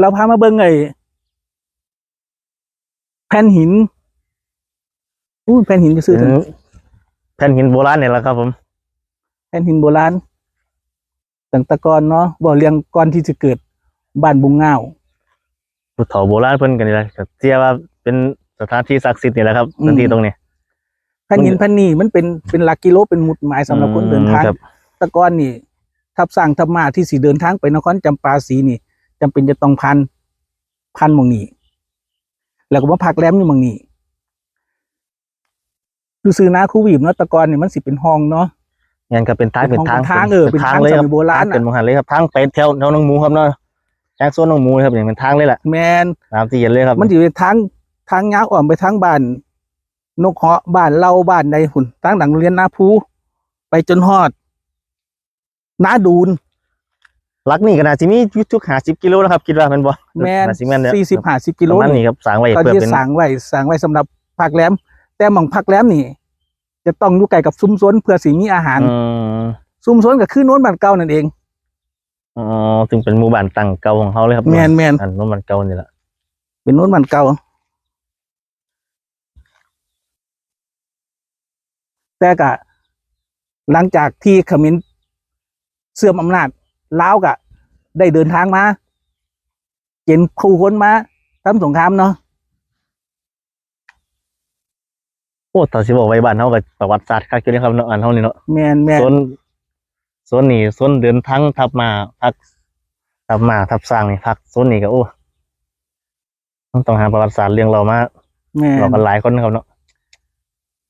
เราพามาเบิ่งไอ้แผ่นหินอู้แผ่นหินจะซื้อเป็นแผ่นหินโบราณเนี่ยแหละครับ ผม แผ่นหินโบราณตั้งแตะกอนเนาะบ่เรียงก่อนที่จะเกิดบ้านบุงเงาวผู้เฒ่าโบราณเพิ่นกันนี่แหละก็เชื่อว่าเป็นสถานที่ศักดิ์สิทธิ์นี่แหละครับอืมพื้นที่ตรงนี้แผ่นหินแผ่นนี้มันเป็นเป็นหลักกิโลเป็นหมุดหมายสำหรับคนเดินทางครับแตะกอนนี่ทับสร้างทับมาที่สีเดินทางไปนครจำปาสีนี่ จำเป็นจะต้องพันพันหมองนี้ แล้วก็มาพักแรมอยู่หมองนี้คือซื้อนาคูวีบเนาะแตะกอนนี่มันสิเป็นห้องเนาะงั้นก็เป็นทางเป็เป็นนทางทางเออเป็นทางเลยครับสมัยโบราณทงเป็นอะมหันเลยครับทางไปแถวแถวหน้องหมูครับเนาะทางโซนหน้องหมูนะครับอย่างเป็นทางเลยแหละแมนตามที่เห็นเลยครับ มันอยู่ในทางทางยาวอ่อมไปทางบ้านนกเหาะบ้านเล่าบ้านใดหุ่นทางหลังโรงเรียนนาภูไปจนฮอดนาดูน ลักนี่ก็น่าจะมีอยุทุกหาสิบกิโลแล้วครับคิดว่าแมันบ่แมนน่าสิแม่นเนี่ยสี่สิบห้าสิบกิโลประมาณนี่นี้ครับสร้างไว้ก็เพื่อที่เป็นสั่งไว้สั่งไว้สำหรับพักแรมแต่หมองพักแรมนี่ จะต้องอยู่ไกลกับซุ้มสวนเพื่อสิมีอาหาร อืมซุ้มสวนก็คือโน้นบ้านเก่านั่นเอง อ๋อถึงเป็นหมู่บ้านตั้งเก่าของเขาเลยครับแมนแมนอันนู้นมันเก่านี่แหละเป็นโน้นบ้านเก่า แต่ก็หลังจากที่เขมรเสื่อมอำนาจ ลาวก็ได้เดินทางมาเจนคู่คนมาทำสงครามเนาะโอ้ตอนสิบอกไว้บ้านเขากับประวัติศาสตร์คักอยู่เลยครับเนาะอันเขานี่เนาะแมนแมนโซนโซนนี้โซนเดินทั้งทับมาพักทับมาทับสร้างนี่พักโซนนี้ก็โอ้ต้องหาประวัติศาสตร์เรื่องเรามาแมเรานกันหลายคนนะครับเนาะ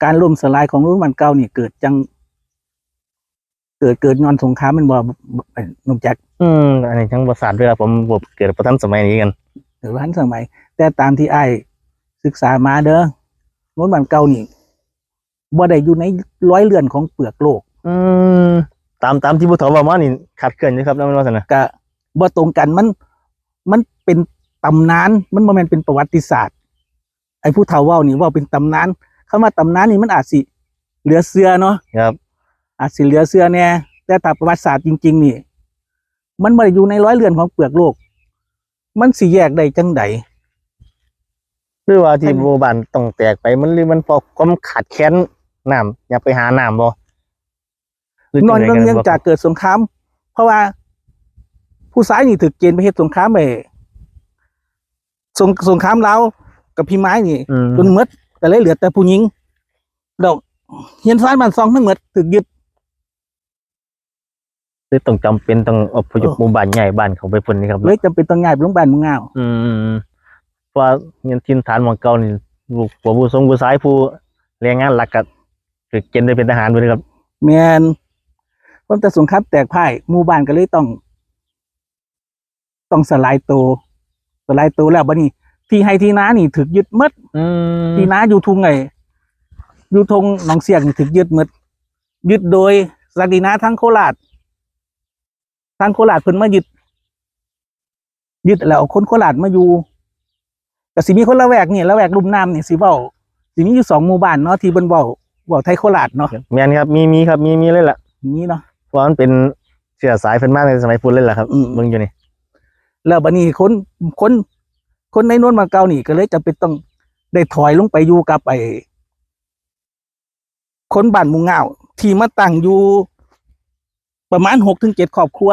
การล่มสลายของรุ่นบ้านเก่านี่เกิดจัง เกิดเกิดย้อนสงครามแมันบ่ไอ้หนุ่มแจ็คอืมอันนี้ทั้งประวัติศาสตร์ด้วยครับผมผมเกิดประทันสมัยนี้กันหรือว่าทันสมัย แต่ตามที่ไอ้ายศึกษามาเด้อรุ่นบ้านเก่านี่บ่ได้อยู่ในร้อยเรือนของเปลือกโลก อืมตามตามที่ผู้เฒ่าบอกมานี่ขัดเกินอยู่ครับแล้วมันว่าสนะก็บ่ตรงกันมันมันเป็นตำนานมันบ่แม่นเป็นประวัติศาสตร์ ไอ้ผู้เฒ่าเว้านี่เว่าเป็นตำนานคำว่าตำนานนี่มันอาจสิเหลือเสือเนาะครับ อาจสิเหลือเสือแน่แต่ถ้าประวัติศาสตร์จริง ๆ นี่ มันบ่ได้อยู่ในร้อยเรือนของเปลือกโลก มันสิแยกได้จังใดหรือว่าที่อันหมู่บ้านต้องแตกไปมันหรือมันเพราะความขาดแคลนน้ำอยากไปหาน้ำบ่หรืนอนจัเนื่ใดองจากเกิดสงคราม เพราะว่าผู้ซ้ายนี่ถูกเกณฑ์ไปเฮ็ดสงครามไปสงสงครามลาวกับพี่ไม้นี่อืมจนหมดก็เลยเหลือแต่ผู้หญิงดอกเฮียนฟ้านบ้านซองทั้งหมดถูกยึด เลยต้องจำเป็นต้องอพยพเออหมู่บ้านใหญ่บ้านเขาไปพุ่นนี่ครับเลยจำเป็นต้องย้ายไปโรงพยาบาลเมืองงาวอืมเพราะว่าเงินทินฐานหมองเก่านี่ลูกผัวผู้ทรงผู้ซ้ายผู้แรงงานหลักก็คือเกณฑ์ได้เป็นทหารไปเลยครับแมนเพราะแต่สงครามแตกพ่ายหมู่บ้านก็เลยต้อง ต้องสลายตัวสลายตัวแล้วบัดนี้ที่ให้ที่นานี่ถูกยึดหมดอืมที่นาอยู่ทุงไงอยู่ทงหนองเสียงนี่ถูกยึดหมดยึดโดยสักดินาทั้งโคราช ทั้งโคราชเพิ่นมายึดยึดแล้วเอาคนโคราชมาอยู่ก็สิมีคนละแวกนี่ละแวกลุ่มน้ำนี่สิเว้าสิมีอยู่สองหมู่บ้านเนาะที่เพิ่นเว้าเว้าไทยโคราชเนาะแม่นครับมีมีครับมีมีเลยล่ะนี่เนาะเพราะมันเป็นเชื้อสายเพิ่นมาในสมัยพุ่นเลยล่ะครับอืมเบิ่งอยู่นี่แล้วบัดนี้คนคนคนในโนวนมาเก่านี่ก็เลยจะเป็นต้องได้ถอยลงไปอยู่กับไอ้คนบ้านหมุงเงาวที่มาตั้งอยู่ ประมาณหกถึงเจ็ดครอบครัว